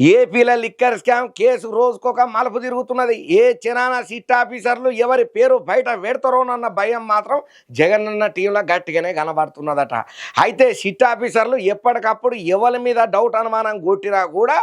ఏపీలో liquor scam case రోజుకొక మలుపు తిరుగుతున్నది. ఏ చిరానా సిట్ ఆఫీసర్లు ఎవరి పేరు బయట పెడతారోనన్న భయం మాత్రం జగనన్న టీంలో గట్టిగానే కనబడుతున్నదట. అయితే సిట్ ఆఫీసర్లు ఎప్పటికప్పుడు ఎవరి మీద డౌట్ అనుమానం కొట్టినా కూడా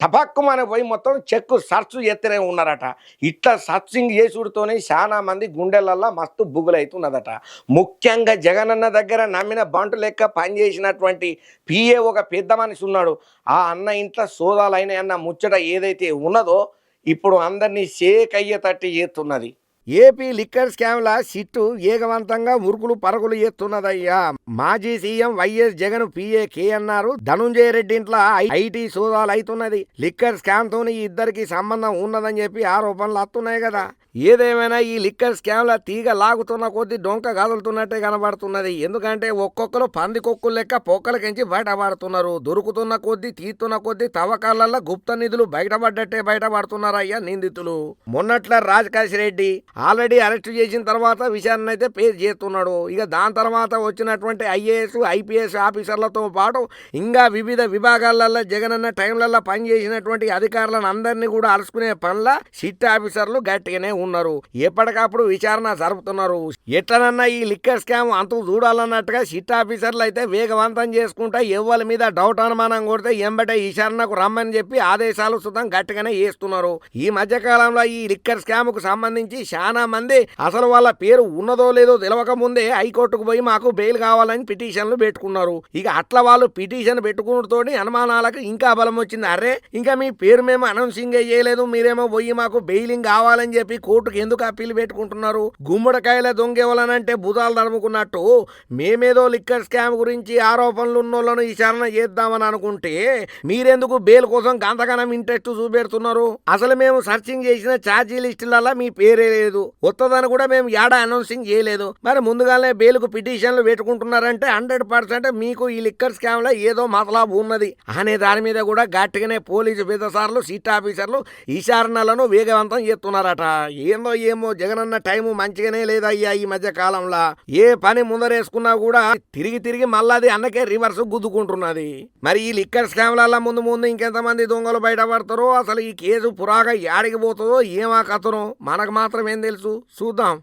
టపక్కుమని పోయి మొత్తం చెక్ సర్చ్ ఎత్తనే ఉన్నారట. ఇట్లా సర్చింగ్ చేసుడుతోనే చాలా మంది గుండెలల్లో మస్తు బుగులైతున్నదట. ముఖ్యంగా జగనన్న దగ్గర నమ్మిన బంటు లెక్క పనిచేసినటువంటి పిఏ ఒక పెద్ద మనిషి ఉన్నాడు. ఆ అన్న ఇంట్లో సోదాలైన అన్న ముచ్చట ఏదైతే ఉన్నదో ఇప్పుడు అందరినీ షేక్ అయ్యేటట్టు చేస్తున్నది. ఏపీ లిక్కర్ స్కామ్ల సిట్టు ఏగవంతంగా మురుకులు పరుగులు చేస్తున్నదయ్యా మాజీ సీఎం వైఎస్ జగన్ పిఏ కే అన్నారు ధనుంజయ రెడ్డి ఇంట్లో ఐ- ఐటీ సోదాలు అవుతున్నది లిక్కర్ స్కామ్ తోని ఇద్దరికి సంబంధం ఉన్నదని చెప్పి ఆరోపణలు వస్తున్నాయి కదా ఏదేమైనా ఈ లిక్కర్ స్కామ్ల తీగ లాగుతున్న కొద్దీ డొంక కదులుతున్నట్టే కనబడుతున్నది. ఎందుకంటే ఒక్కొక్కరు పంది కొక్కులు లెక్క పొక్కలకించి బయటపడుతున్నారు. దొరుకుతున్న కొద్దీ తీస్తున్న కొద్దీ తవ్వకాలలో గుప్త నిధులు బయటపడ్డట్టే బయటపడుతున్నారయ్యా నిందితులు. మొన్నట్ల రాజకాశి రెడ్డి ఆల్రెడీ అరెస్ట్ చేసిన తర్వాత విచారణ అయితే పేరు చేస్తున్నాడు. ఇక దాని తర్వాత వచ్చినటువంటి ఐఏఎస్ ఐపీఎస్ ఆఫీసర్లతో పాటు ఇంకా వివిధ విభాగాలలో జగనన్న టైంలలో పనిచేసినటువంటి అధికారులను అందరినీ కూడా అలుసుకునే పనుల సిట్ ఆఫీసర్లు గట్టిగానే ఉన్నారు. ఎప్పటికప్పుడు విచారణ జరుపుతున్నారు. ఎట్లనన్నా ఈ లిక్కర్ స్కామ్ అంతు చూడాలన్నట్టుగా సిట్ ఆఫీసర్లు అయితే వేగవంతం చేసుకుంటా ఎవరి మీద డౌట్ అనుమానం కొడితే ఎంబటే విచారణకు రమ్మని చెప్పి ఆదేశాలు సుతం గట్టిగానే చేస్తున్నారు. ఈ మధ్యకాలంలో ఈ లిక్కర్ స్కామ్కు సంబంధించి చాలా మంది అసలు వాళ్ళ పేరు ఉన్నదో లేదో తెలవక ముందే హైకోర్టుకు పోయి మాకు బెయిల్ కావాలని పిటిషన్లు పెట్టుకున్నారు. ఇక అట్లా వాళ్ళు పిటిషన్ పెట్టుకున్నతో అనుమానాలకు ఇంకా బలం వచ్చింది. అరే ఇంకా మీ పేరు మేము అనౌన్సింగ్ చేయలేదు మీరేమో పోయి మాకు బెయిలింగ్ కావాలని చెప్పి కోర్టుకు ఎందుకు అప్పీల్ పెట్టుకుంటున్నారు? గుమ్మడికాయల దొంగేవాలనంటే బుధాలు తడుముకున్నట్టు మేమేదో లిక్కర్ స్కామ్ గురించి ఆరోపణలు ఉన్నోళ్ళను విచారణ చేద్దామని అనుకుంటే మీరెందుకు బెయిల్ కోసం గంతగనం ఇంట్రెస్ట్ చూపెడుతున్నారు? అసలు మేము సర్చింగ్ చేసిన ఛార్జీ లిస్టులలో మీ పేరే లేదు. వస్తుందని కూడా మేము యాడా అనౌన్సింగ్ చేయలేదు. మరి ముందుగానే బెయిల్కు పిటిషన్లు పెట్టుకుంటున్నారంటే హండ్రెడ్ పర్సెంట్ మీకు ఈ లిక్కర్ స్కామ్లో ఏదో మతలాబు ఉన్నది. అనే దాని మీద కూడా గట్టిగానే పోలీసు పెద్దసార్లు సిట్ ఆఫీసర్లు విచారణలను వేగవంతం చేస్తున్నారట. ఏందో ఏమో జగనన్న టైము మంచిగానే లేదయ్యా ఈ మధ్య కాలంలో. ఏ పని ముందరేసుకున్నా కూడా తిరిగి తిరిగి మళ్ళాది అన్నకే రివర్స్ గుద్దుకుంటున్నది. మరి ఈ లిక్కర్ స్కామ్ల ముందు ముందు ఇంకెంతమంది దొంగలు బయటపడతారో అసలు ఈ కేసు పురాగా యాడికి పోతుందో ఏమా కథను మనకు మాత్రం తెలుసు? చూద్దాం.